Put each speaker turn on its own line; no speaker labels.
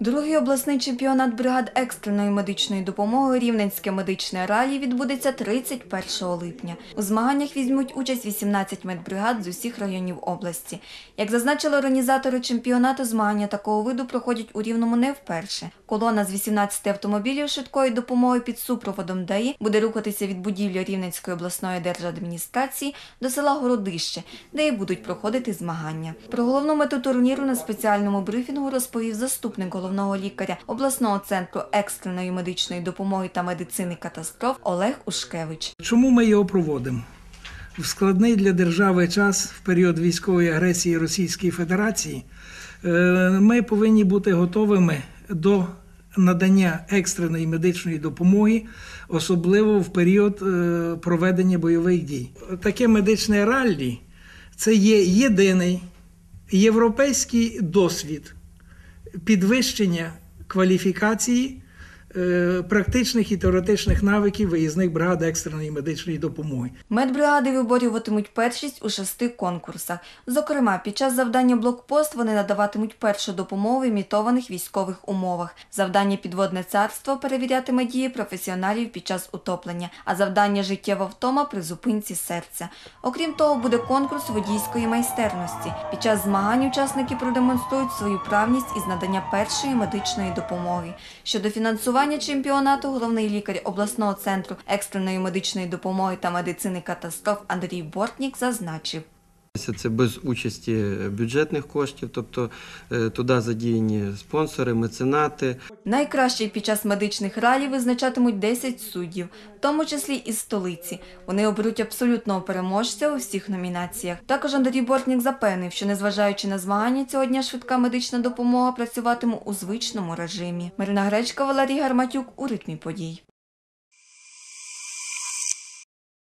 Другий обласний чемпіонат бригад екстреної медичної допомоги Рівненське медичне ралі відбудеться 31 липня. У змаганнях візьмуть участь 18 медбригад з усіх районів області. Як зазначили організатори чемпіонату, змагання такого виду проходять у Рівному не вперше. Колона з 18 автомобілів швидкої допомоги під супроводом ДАІ буде рухатися від будівлі Рівненської обласної держадміністрації до села Городище, де і будуть проходити змагання. Про головну мету турніру на спеціальному брифінгу розповів заступник головного лікаря обласного центру екстреної медичної допомоги та медицини катастроф Олег Ушкевич.
Чому ми його проводимо? В складний для держави час в період військової агресії Російської Федерації е, ми повинні бути готовими до надання екстреної медичної допомоги, особливо в період е, проведення бойових дій. Таке медичне раллі це є єдиний європейський досвід підвищення кваліфікації практичних і теоретичних навиків виїзних бригад екстреної медичної допомоги.
Медбригади виборюватимуть першість у шести конкурсах. Зокрема, під час завдання блокпост вони надаватимуть першу допомогу в імітованих військових умовах. Завдання підводне царство перевірятиме дії професіоналів під час утоплення, а завдання життєва втома при зупинці серця. Окрім того, буде конкурс водійської майстерності. Під час змагань учасники продемонструють свою правність із надання першої медичної допомоги. Щодо фінансування чемпіонату, головний лікар обласного центру екстреної медичної допомоги та медицини катастроф Андрій Бортнік зазначив.
Це без участі бюджетних коштів, тобто е, туди задіяні спонсори, меценати.
Найкраще під час медичних ралій визначатимуть 10 суддів, в тому числі із столиці. Вони оберуть абсолютного переможця у всіх номінаціях. Також Андрій Бортнік запевнив, що незважаючи на змагання цього дня швидка медична допомога працюватиме у звичному режимі. Марина Гречка, Валерій Гарматюк у ритмі подій.